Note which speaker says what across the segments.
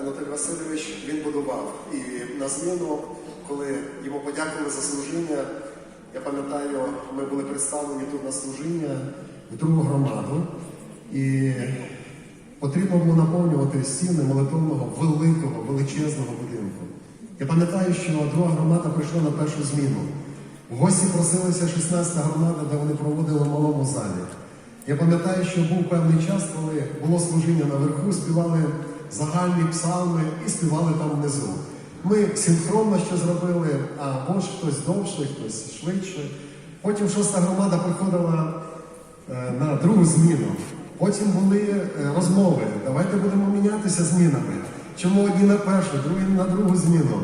Speaker 1: Анатолій Васильович він будував. І на зміну, коли йому подякували за служіння, я пам'ятаю, ми були представлені тут на служіння в другу громаду. І потрібно було наповнювати стіни молитовного великого, величезного будинку. Я пам'ятаю, що друга громада прийшла на першу зміну. В гості просилася 16-та громада, де вони проводили в малому залі. Я пам'ятаю, що був певний час, коли було служіння наверху, співали загальні псалми і співали там внизу. Ми синхронно що зробили, або ж хтось довше, хтось швидше. Потім шоста громада приходила е, на другу зміну. Потім були е, розмови. Давайте будемо мінятися змінами. Чому одні на першу, другі на другу зміну?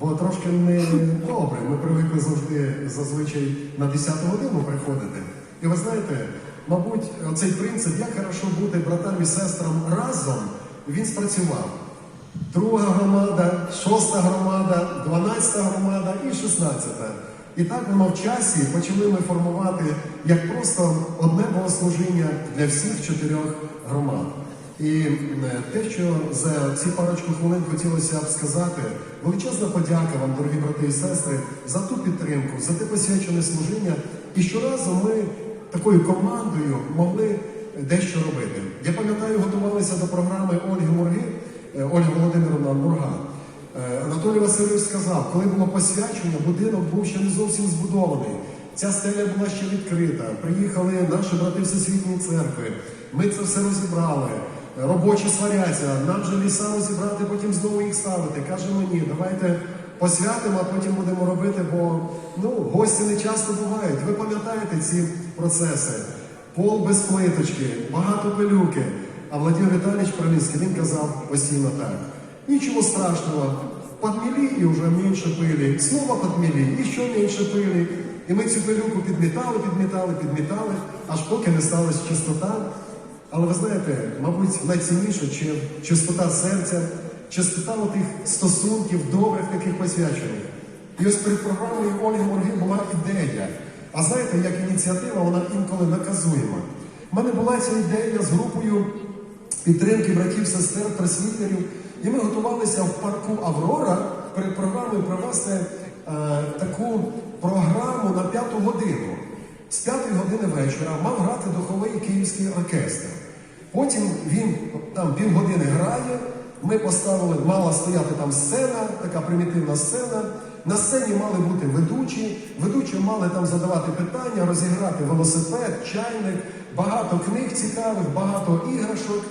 Speaker 1: Бо трошки не добре. Ми привикли завжди зазвичай на 10 годину приходити. І ви знаєте, мабуть, оцей принцип, як хорошо бути братам і сестрам разом, він спрацював. Друга громада, шоста громада, дванадцята громада і шістнадцята. І так воно в часі почали ми формувати як просто одне богослужіння для всіх чотирьох громад. І те, що за ці парочку хвилин хотілося б сказати, величезна подяка вам, дорогі брати і сестри, за ту підтримку, за те посвячене служіння. І щоразу ми такою командою могли дещо робити. Я пам'ятаю, готувалися до програми Ольги Мурги, е, Ольга Володимировна Мурга. Е, Анатолій Васильович сказав, коли було посвячення, будинок був ще не зовсім збудований. Ця стеля була ще відкрита. Приїхали наші брати Всесвітньої церкви. Ми це все розібрали. Робочі сваряться, нам же ліса розібрати, потім знову їх ставити. Кажемо ні, давайте посвятимо, а потім будемо робити, бо ну, гості не часто бувають. Ви пам'ятаєте ці процеси? Пол без плиточки, багато пилюки. А Владимир Віталійович Правінський він казав постійно так. Ничего страшного. Подмели и уже меньше пыли. Снова подмели, еще меньше пыли. І ми цю пилюку підмітали, підмітали, підмітали, аж поки не сталася чистота. Але ви знаєте, мабуть, найцінніше чи чистота серця, чистота тих стосунків, добрих таких посвячених. І ось перед програмою Ольги Морги була ідея. А знаєте, як ініціатива, вона інколи наказуєма. У мене була ця ідея з групою підтримки братів, сестер, просвітерів. І ми готувалися в парку Аврора перед програмою провести е, таку програму на п'яту годину. З п'ятої години вечора мав грати духовий київський оркестр. Потім він там півгодини грає. Ми поставили, мала стояти там сцена, така примітивна сцена. На сцені мали бути ведучі. Ведучі мали там задавати питання, розіграти велосипед, чайник, багато книг цікавих, багато іграшок.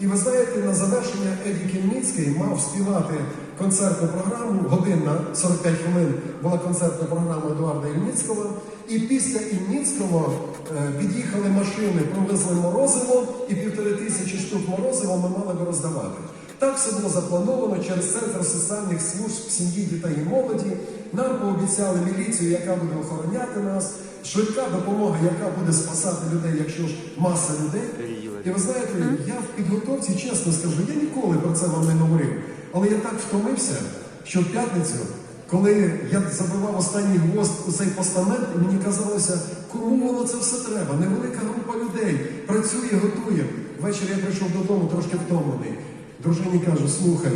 Speaker 1: І ви знаєте, на завершення Еді Кільницький мав співати концертну програму. Година 45 хвилин була концертна програма Едуарда Ільницького. І після Ільницького е, під'їхали машини, провезли морозиво, і півтори тисячі штук морозива ми мали би роздавати. Так все було заплановано через центр соціальних служб сім'ї, дітей і молоді. Нам пообіцяли міліцію, яка буде охороняти нас, швидка допомога, яка буде спасати людей, якщо ж маса людей. І ви знаєте, я в підготовці, чесно скажу, я ніколи про це вам не говорив. Але я так втомився, що в п'ятницю, коли я забивав останній гвоздь у цей постамент, і мені казалося, кому воно це все треба? Невелика група людей працює, готує. Ввечері я прийшов додому трошки втомлений. Дружині кажу, слухай,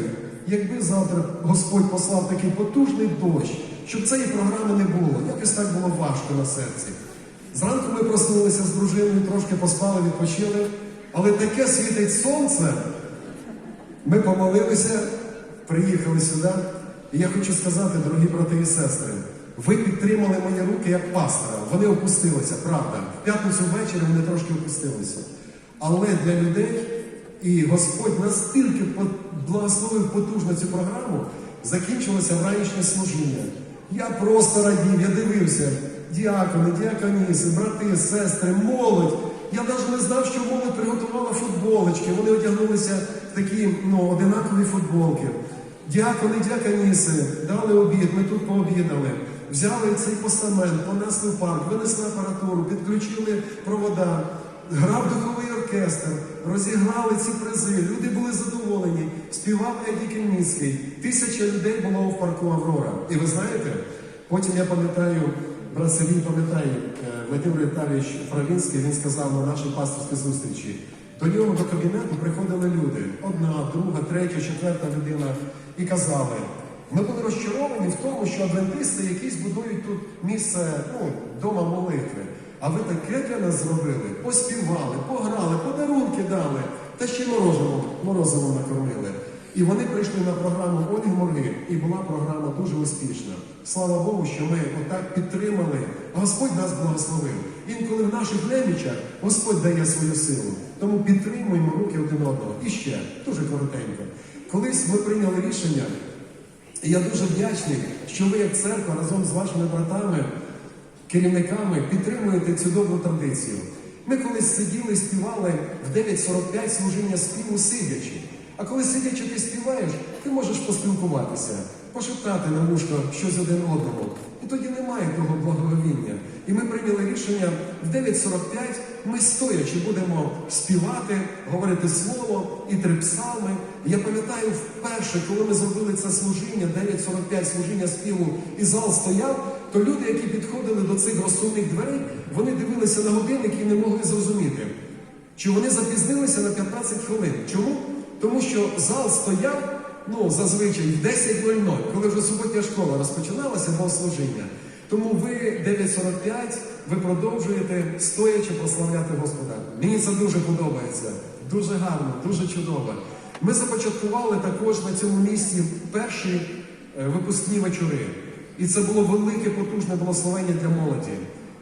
Speaker 1: якби завтра Господь послав такий потужний дощ, щоб цієї програми не було, якось так було важко на серці. Зранку ми проснулися з дружиною, трошки поспали, відпочили, але таке світить сонце. Ми помолилися, приїхали сюди. І я хочу сказати, дорогі брати і сестри, ви підтримали мої руки як пастора. Вони опустилися, правда. В п'ятницю ввечері вони трошки опустилися. Але для людей і Господь настільки благословив потужно цю програму, закінчилося вранішнє служіння. Я просто радів, я дивився. Діакони, діаконіси, брати, сестри, молодь. Я навіть не знав, що молодь приготувала футболочки. Вони одягнулися в такі ну, одинакові футболки. Діакони, діаконіси, дали обід, ми тут пообідали. Взяли цей постамент, понесли в парк, винесли апаратуру, підключили провода, грав духовий оркестр, розіграли ці призи. Люди були задоволені. Співав Еді Кельницький. Тисяча людей було в парку Аврора. І ви знаєте, потім я пам'ятаю, брат Сергій пам'ятає, е, Владимир Віталійович Правінський, він сказав на нашій пасторській зустрічі. До нього до кабінету приходили люди, одна, друга, третя, четверта людина, і казали, ми були розчаровані в тому, що адвентисти якісь будують тут місце ну, дома молитви. А ви таке для нас зробили, поспівали, пограли, подарунки дали, та ще морозиво, морозиво накормили. І вони прийшли на програму Ольги Морги, і була програма дуже успішна. Слава Богу, що ми отак підтримали, Господь нас благословив. Інколи в наших немічах Господь дає свою силу. Тому підтримуємо руки один одного. І ще дуже коротенько. Колись ми прийняли рішення, і я дуже вдячний, що ви, як церква, разом з вашими братами, керівниками підтримуєте цю добру традицію. Ми колись сиділи, співали в 9.45 служіння співу сидячи. А коли сидячи ти співаєш, ти можеш поспілкуватися, пошептати на вушко щось один одному. І тоді немає того благоговіння. І ми прийняли рішення в 9.45 ми стоячи будемо співати, говорити слово і три псалми. Я пам'ятаю вперше, коли ми зробили це служіння, 9.45 служіння співу, і зал стояв, то люди, які підходили до цих розсувних дверей, вони дивилися на годинник і не могли зрозуміти, чи вони запізнилися на 15 хвилин. Чому? Тому що зал стояв ну, зазвичай в 10.00, коли вже суботня школа розпочиналася богослужіння. Тому ви 9.45, ви продовжуєте стоячи прославляти Господа. Мені це дуже подобається, дуже гарно, дуже чудово. Ми започаткували також на цьому місці перші е, випускні вечори. І це було велике потужне благословення для молоді.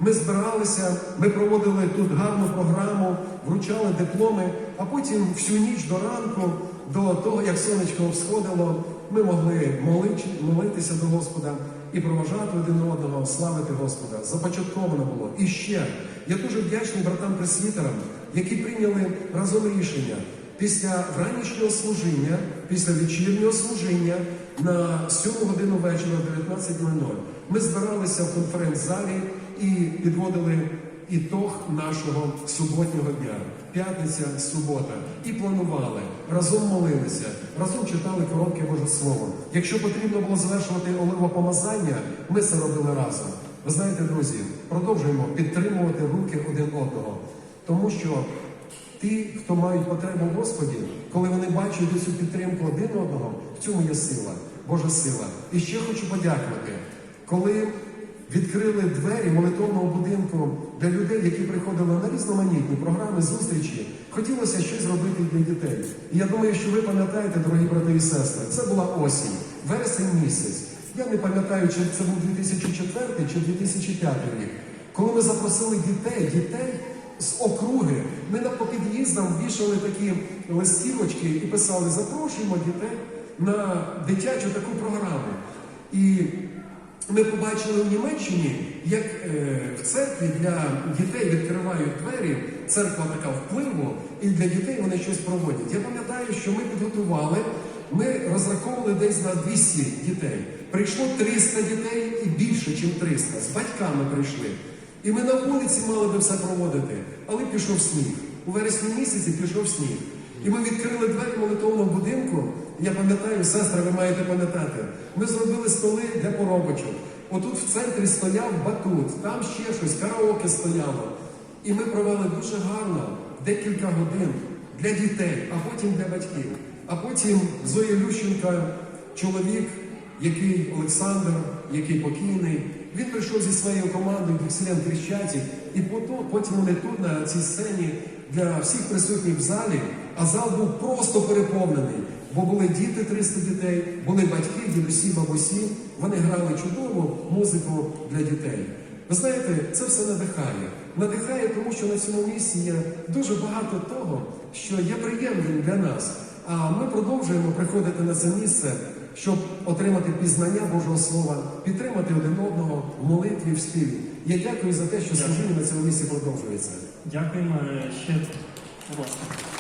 Speaker 1: Ми збиралися, ми проводили тут гарну програму, вручали дипломи, а потім всю ніч до ранку, до того, як сонечко всходило, ми могли молити, молитися до Господа і проважати один одного, славити Господа. Започатковано було. І ще я дуже вдячний братам пресвітерам, які прийняли разом рішення після ранішнього служіння, після вечірнього служіння на 7 годину вечора, 19.00, ми збиралися в конференц-залі і підводили ітог нашого суботнього дня. П'ятниця, субота. І планували, разом молилися, разом читали коротке Боже Слово. Якщо потрібно було завершувати оливопомазання, ми це робили разом. Ви знаєте, друзі, продовжуємо підтримувати руки один одного, тому що Ті, хто мають потребу в Господі, коли вони бачать цю підтримку один одного, в цьому є сила, Божа сила. І ще хочу подякувати, коли відкрили двері молитовного будинку для людей, які приходили на різноманітні програми, зустрічі, хотілося щось зробити для дітей. І я думаю, що ви пам'ятаєте, дорогі брати і сестри, це була осінь, вересень місяць. Я не пам'ятаю, чи це був 2004 чи 2005 рік, коли ми запросили дітей, дітей з округи. Ми по під'їздам вішали такі листівочки і писали: запрошуємо дітей на дитячу таку програму. І ми побачили в Німеччині, як е, в церкві для дітей відкривають двері, церква така впливу, і для дітей вони щось проводять. Я пам'ятаю, що ми підготували, ми розраховували десь на 200 дітей. Прийшло 300 дітей і більше, ніж 300. З батьками прийшли. І ми на вулиці мали би все проводити, але пішов сніг. У вересні місяці пішов сніг. І ми відкрили двері молитовного будинку. Я пам'ятаю, сестри, ви маєте пам'ятати. Ми зробили столи для поробочок. Отут в центрі стояв батут, там ще щось, караоке стояло. І ми провели дуже гарно декілька годин для дітей, а потім для батьків. А потім Зоя Лющенка, чоловік, який Олександр, який покійний, він прийшов зі своєю командою Дікселен Крещатік, і потім вони тут на цій сцені для всіх присутніх в залі, а зал був просто переповнений. Бо були діти 300 дітей, були батьки, дідусі, бабусі. Вони грали чудову музику для дітей. Ви знаєте, це все надихає. Надихає, тому що на цьому місці є дуже багато того, що є приємним для нас. А ми продовжуємо приходити на це місце, щоб отримати пізнання Божого Слова, підтримати один одного в молитві, в співі. Я дякую за те, що служіння на цьому місці продовжується.
Speaker 2: Дякуємо ще. Будь ласка.